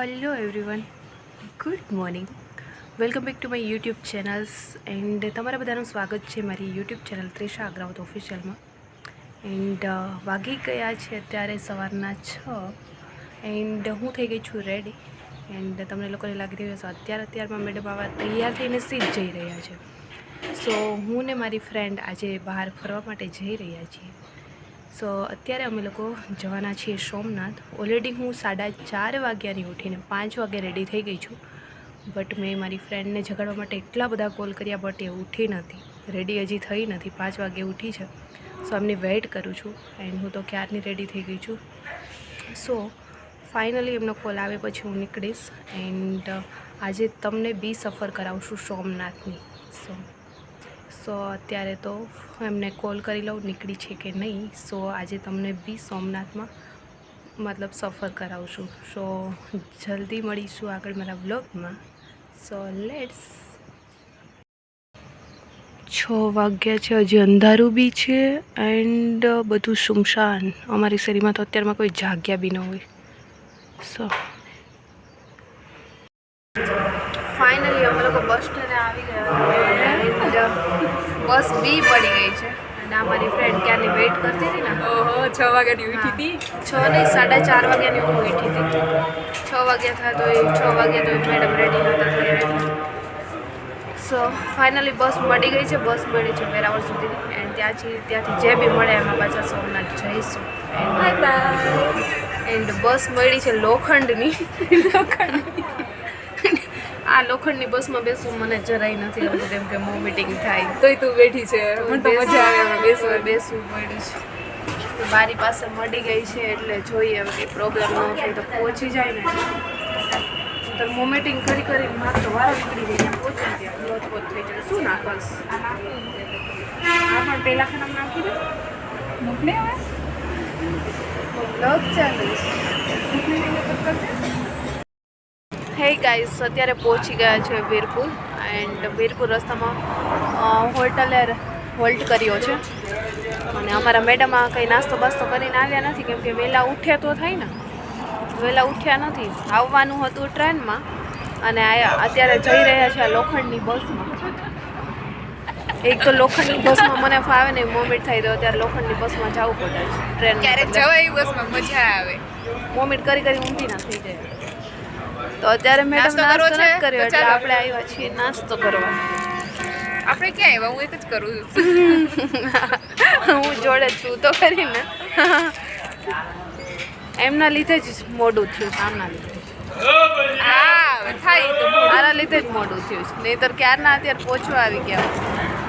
Hello everyone good morning welcome back to my YouTube channels and તમારા બધાનું સ્વાગત છે મારી યુટ્યુબ ચેનલ ત્રિષા અગ્રાવત ઓફિશિયલમાં એન્ડ વાગી ગયા છે અત્યારે સવારના છ. એન્ડ હું થઈ ગઈ છું રેડી એન્ડ તમને લોકોને લાગી રહ્યું હશે, અત્યારે અત્યારમાં મેડમ આવા તૈયાર થઈને સીધ જઈ રહ્યા છે. સો હું ને મારી ફ્રેન્ડ આજે બહાર ફરવા માટે જઈ રહ્યા છીએ. સો અત્યારે અમે લોકો જવાના છીએ સોમનાથ. ઓલરેડી હું સાડા ચાર વાગ્યાની ઉઠીને પાંચ વાગે રેડી થઈ ગઈ છું. બટ મેં મારી ફ્રેન્ડને જગાડવા માટે એટલા બધા કોલ કર્યા બટ એ ઉઠી નથી. રેડી હજી થઈ નથી. પાંચ વાગે ઉઠી છે. સો એમની વેઇટ કરું છું એન્ડ હું તો ક્યારની રેડી થઈ ગઈ છું. સો ફાઇનલી એમનો કોલ આવે પછી હું નીકળીશ. એન્ડ આજે તમને બી સફર કરાવશું સોમનાથની. સો સો અત્યારે તો એમને કોલ કરી લઉં, નીકળી છે કે નહીં. સો આજે તમને બી સોમનાથમાં મતલબ સફર કરાવશું. સો જલ્દી મળીશું આગળ મારા બ્લોગમાં સો લેટ્સ. છ વાગ્યા છે, હજી અંધારું બી છે એન્ડ બધું સુમશાન અમારી શેરીમાં તો અત્યારમાં કોઈ જાગ્યા બી ન હોય. સો. ફાઇનલી અમે લોકો બસ સ્ટેન્ડે આવી ગયા બસ બી પડી ગઈ છે. અને આ મારી ફ્રેન્ડ ક્યાંની વેઇટ કરતી હતી ને. ઓહો છ વાગ્યાની ઉઠી હતી? છ નહીં સાડા ચાર વાગ્યાની હું ઉઠી હતી. છ વાગ્યા થયા તો એ છ વાગ્યા તો મેડમ રેડી નહોતા થયા સો ફાઇનલી બસ મળી ગઈ છે બસ મળી છે વેરાવળ સુધીની એન્ડ ત્યાંથી ત્યાંથી જે બી મળે એમાં પાછા સોમનાથ જઈશું. બાય બાય એન્ડ બસ મળી છે લોખંડની. લોખંડની. આ લોખંડની બસમાં બેસવું મને જરાય નથી આવતું કેમ કે વોમિટિંગ થાય. તોય તું બેઠી છે. મને તો મજા આવે બેસવું બેસવું પડ્યું છે. તો મારી પાસે મળી ગઈ છે એટલે જોઈએ હવે કંઈ પ્રોબ્લેમ ન થાય તો પહોંચી જાય ને. તો વોમિટિંગ કરી કરી માર તો વારો નીકળી ગઈ પહોંચી ગયા લોટ પોત થઈ જાય. શું નાખસ આ પણ પહેલા ખાનામાં નાખી દે. મોકલે હવે. બ્લોગ ચાલુ હે ગાઈસ અત્યારે પહોંચી ગયા છે વીરપુર એન્ડ વીરપુર રસ્તામાં હોટલે હોલ્ટ કર્યો છે. અને અમારા મેડમ આ કંઈ નાસ્તો બાસ્તો કરીને આવ્યા નથી કેમ કે વહેલા ઉઠ્યા તો થાય ને. વહેલા ઉઠ્યા નથી. આવવાનું હતું ટ્રેનમાં અને અત્યારે જઈ રહ્યા છે આ લોખંડની બસમાં. એક તો લોખંડની બસમાં મને ફાવે ને મોમેન્ટ થાય તો અત્યારે લોખંડની બસમાં જવું પડે છે ટ્રેન ક્યારેક જવાય બસમાં મજા આવે. મોમેન્ટ કરી કરી ઊંધી ના થઈ જાય. તો અત્યારે મેડમ નાસ્તો છે? નથી કર્યો એટલે આપણે આવ્યા છીએ નાસ્તો કરવા. આપણે ક્યાં આવ્યા? હું એક જ કરું. હું જોડે છું તો કરીને. એમના લીધે જ મોડું થયું આમના લીધે. હા થાય તો મારા લીધે જ મોડું થયું છે. નહીંતર ક્યારના અત્યારે પહોંચવા આવી ગયા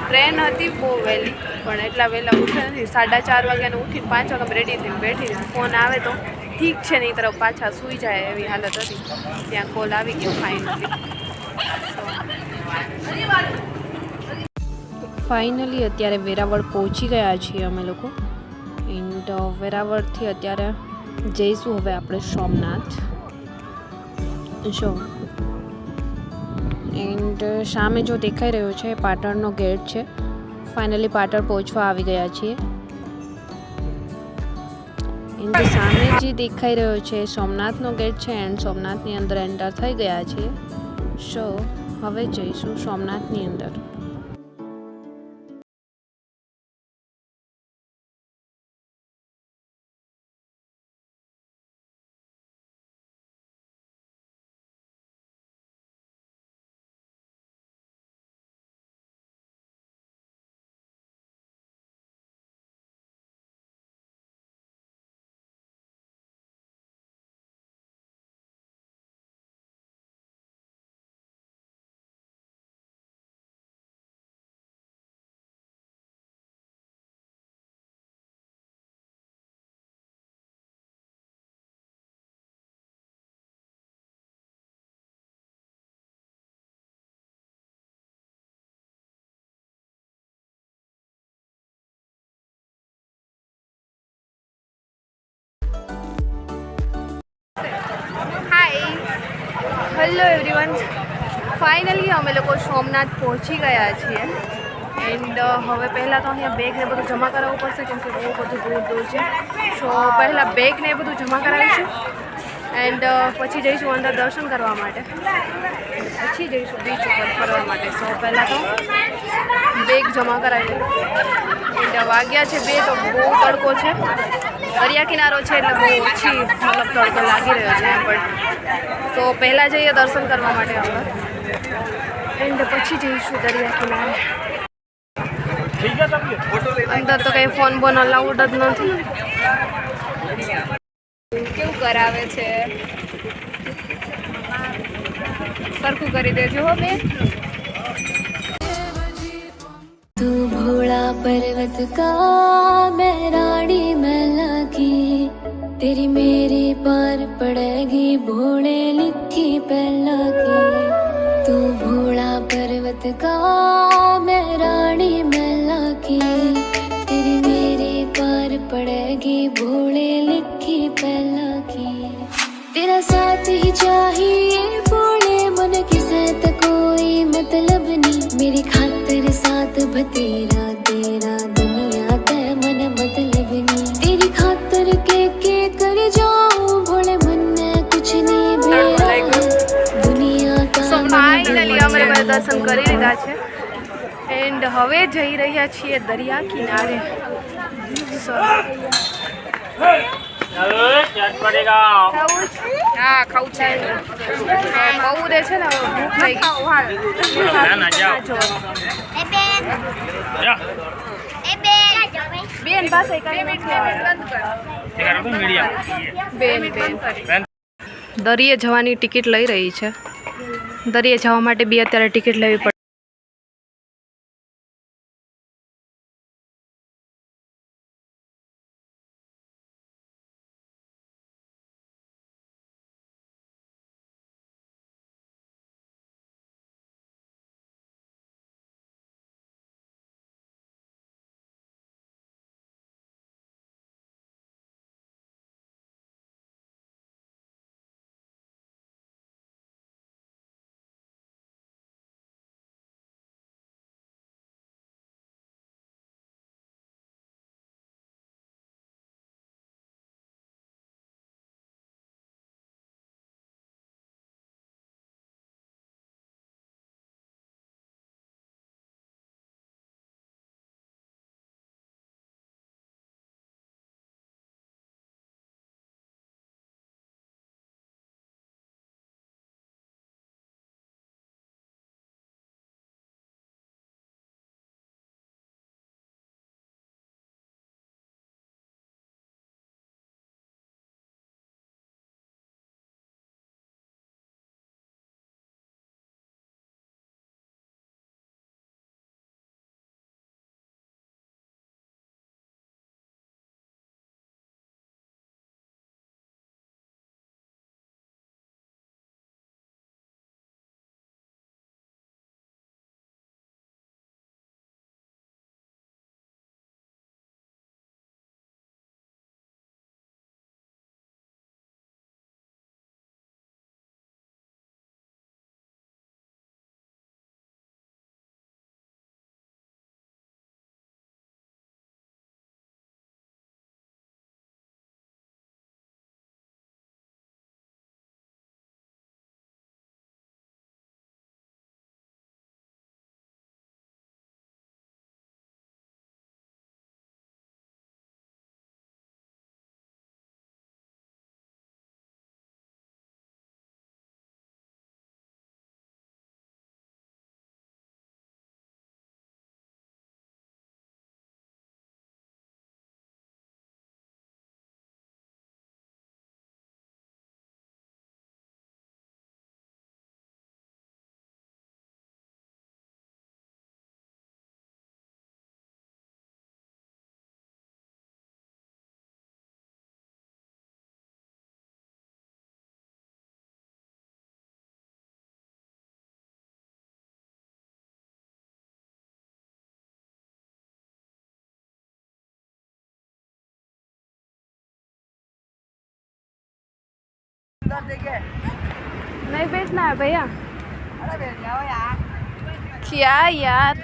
ટ્રેન હતી બહુ વહેલી પણ એટલા વહેલા ઉઠ્યા નથી. સાડા ચાર વાગ્યાને ઉઠીને પાંચ વાગે રેડી થઈને બેઠી ફોન આવે તો. ઠીક છે, નહીં તરફ પાછા સૂઈ જાય એવી હાલત હતી. ત્યાં કોલ આવી ગયો ફાઇનલી ફાઇનલી અત્યારે વેરાવળ પહોંચી ગયા છીએ અમે લોકો. એન્ડ વેરાવળથી અત્યારે જઈશું હવે આપણે સોમનાથ. જો. એન્ડ સામે જો દેખાઈ રહ્યો છે, પાટણનો ગેટ છે. ફાઇનલી પાટણ પહોંચવા આવી ગયા છીએ. એન્ડ સામે જે દેખાઈ રહ્યો છે. સોમનાથનો ગેટ છે એન્ડ સોમનાથની અંદર એન્ટર થઈ ગયા છીએ સો હવે જઈશું સોમનાથની અંદર. હેલો એવરીવન ફાઇનલી અમે લોકો સોમનાથ પહોંચી ગયા છીએ. એન્ડ હવે પહેલાં તો અહીંયા બેગ ને બધું જમા કરાવવું પડશે કેમ કે બહુ બધું દૂર દૂર છે. સો પહેલાં બેગ ને એ બધું જમા કરાવીશું. એન્ડ પછી જઈશું અંદર દર્શન કરવા માટે. પછી જઈશું બીચ ઉપર ફરવા માટે. સો પહેલાં તો બેગ જમા કરાવી એન્ડ વાગ્યા છે બે તો બહુ તડકો છે. દરિયા કિનારો છે એટલે બહુ ઓછી મતલબ તડકો લાગી રહ્યો છે બટ તો પહેલાં જઈએ દર્શન કરવા માટે આપણે એન્ડ પછી જઈશું દરિયા કિનારે. અંદર તો કંઈ ફોન બોન અલાઉડ જ નથી. કેવું કરાવે છે? સરખું કરી દેજો હો બેન. તું ભોળા પર્વત કા મેરાડી મેલા तेरी मेरी पार पड़ेगी भोले लिखी पहला की। तू भोला पर्वत का, मैं रानी मैला की। तेरी मेरी पार पड़ेगी भोले लिखी पहला की। तेरा साथ ही चाहिए भोले मन की सत कोई मतलब नहीं। मेरी खातिर साथ बतेरा तेरा આપણે દર્શન કરી લીધા છે. એન્ડ હવે જઈ રહ્યા છીએ દરિયા કિનારે. હા ખાવું છે. બહુ રે છે ને દરિયે જવાની ટિકિટ લઈ રહી છે. દરિયે જવા માટે બી અત્યારે ટિકિટ લેવી પડે नहीं बेचना है भैया। क्या यार।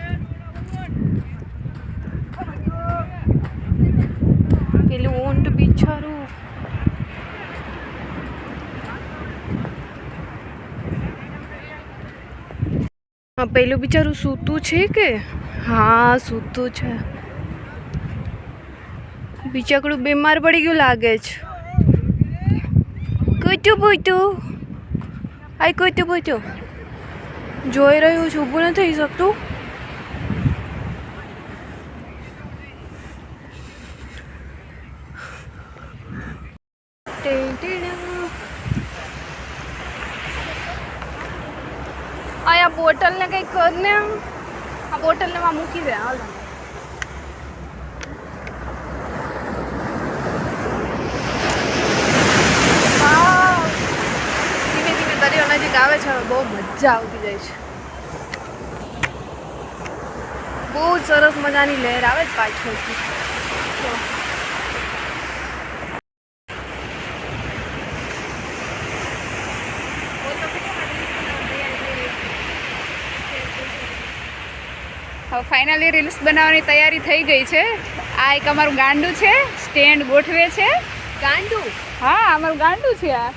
हाँ, पहलू बिचारू सूतू छे हाँ सूतू छे। बीमार पड़ी गयू लागे કૂતું પૂતું આઈ કૂતું પૂતું જોઈ રહ્યું છું, ઊભું નથી થઈ શકતું આ બોટલને કંઈક કર ને. આ બોટલને મૂકી દે, હાલ. નજીક આવે છે હવે બહુ મજા આવતી જાય છે. બહુ સરસ મજાની લહેર આવે જ પાછળથી. હવે ફાઇનલી રીલ્સ બનાવવાની તૈયારી થઈ ગઈ છે. આ એક અમારું ગાંડું છે સ્ટેન્ડ ગોઠવે છે. ગાંડું? હા અમારું ગાંડું છે આ.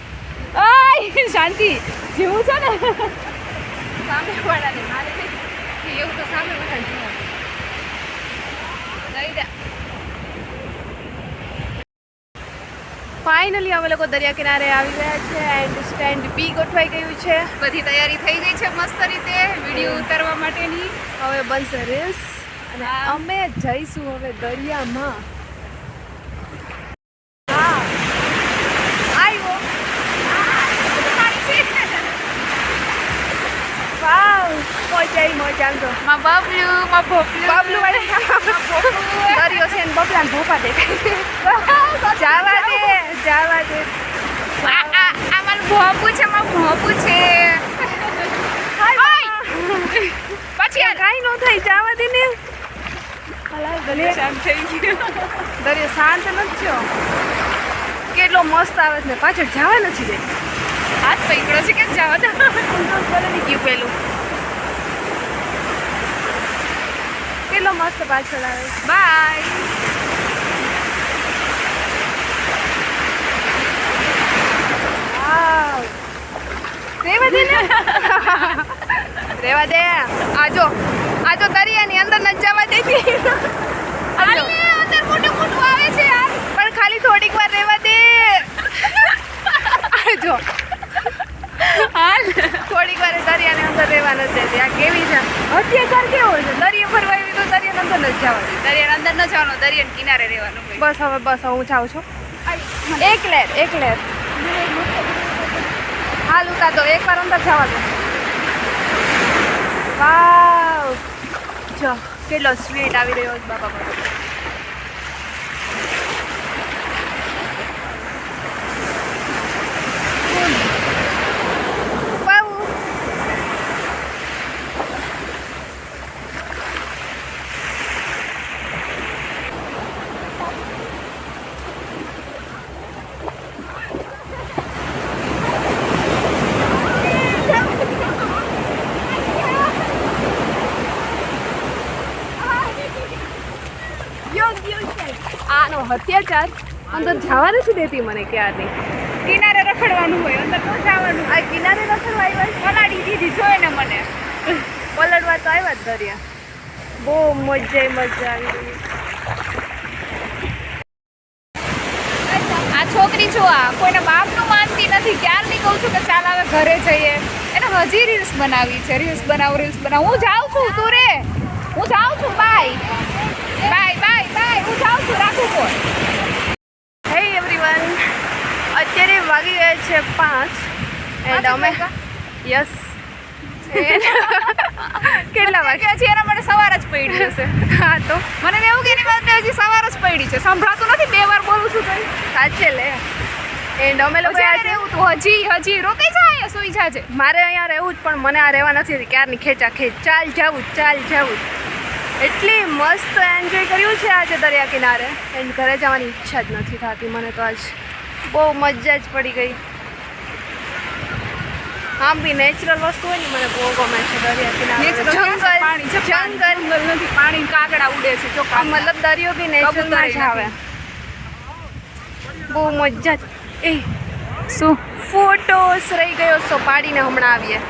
આય શાંતિ. જેવું છે ને. સામે વાળાને મારે એવું તો સામે વાળા દઈ દે ફાઇનલી અમે લોકો દરિયા કિનારે આવી ગયા છે એન્ડ સ્ટેન્ડ બી ગોઠવાઈ ગયું છે. બધી તૈયારી થઈ ગઈ છે મસ્ત રીતે. વીડિયો ઉતારવા માટેની. હવે બનશે રેસ અને અમે જઈશું હવે દરિયામાં હા આવ્યો વાવ પહોંચાઈ મોજ આમ તો માં બબલું માં ભોપલું. બબલું વાળે દરિયો છે ને બબલા ને ભોપા દેખાય. જાવા દે જાવા દે. આ મારું ભોપું છે મારું ભોપું છે. પછી કાંઈ ન થાય જાવા દે ને. દરિયો શાંત નથી થયો. કેટલો મસ્ત આવે છે. ને પાછળ જવા નથી દે. હાથ પકડો છે કે જવા તો ગયું પેલું. કેટલો મસ્ત પાછળ આવે બાય રેવા દે રેવા દે. આજો આજો દરિયાની અંદર ન જવા દેતી અંદર મોટું મોટું આવે છે યાર. પણ ખાલી થોડીક વાર રેવા દે. આજો હાલ. થોડીક વાર દરિયાની અંદર રહેવા નથી દેતી આ કેવી છે? અત્યાચાર કેવો છે? દરિયા ફરવા તો દરિયાની અંદર નથી જવાનું. દે દરિયા અંદર ન જવાનું દરિયાના કિનારે રહેવાનું બસ હવે બસ હવે હું જાઉં છું. એક લેર એક લેર. હાલ ઉતા દો એકવાર અંદર જવા દો. વાવ. જો કેટલો સ્વીટ આવી રહ્યો છે બાપા અત્યાચાર અંદર જવા નથી દેતી મને ક્યારની. કિનારે રખડવાનું હોય અંદર તો જવાનું. આ કિનારે રખડવા આવ્યા પલાડી દીધી જોઈએ ને મને. પલડવા તો આવ્યા જ દરિયા. બહુ મજા મજા આવી આ છોકરી જો આ કોઈના બાપનું માનતી નથી. ક્યારની કહું છું કે ચાલ હવે ઘરે જઈએ. એને હજી રીલ્સ બનાવી છે. રીલ્સ બનાવ રીલ્સ બનાવ. હું જાઉં છું તું રે. હું જાઉં છું બાય. Bye bye bye. હું જાઉં છું રાખું ફોન હે એવરીવન અત્યારે વાગી ગયા છે પાંચ. એન્ડ અમે યસ કેટલા વાગ્યા? હજી એના માટે સવાર જ પડી હશે. હા તો. મને એવું કે એની વાત હજી સવાર જ પડી છે. સંભળાતું નથી બે વાર બોલું છું તો સાચે લે. એન્ડ અમે લોકો રહેવું તું હજી હજી. રોકાઈ જાય સુઈ જાજે મારે અહીંયા રહેવું જ પણ મને આ રહેવા નથી ક્યારની ખેંચા ખેંચ. ચાલ જાવું ચાલ જાવું એટલી મસ્ત એન્જોય કર્યું છે આજે દરિયા કિનારે. એન્ડ ઘરે જવાની ઈચ્છા જ નથી થતી. મને તો આજ બહુ મજા જ પડી ગઈ. આમ બી નેચરલ વસ્તુ હોય ને મને બહુ ગમે છે દરિયા કિનારે Natural ક્યાં છે? પાણી છે જંગલ જંગલ નથી પાણી કાગડા ઉડે છે જો મતલબ દરિયો બી નેચરલ જ આવે. બહુ મજા જ એ. શું? ફોટોસ રહી ગયો છો પાડીને હમણાં આવીએ.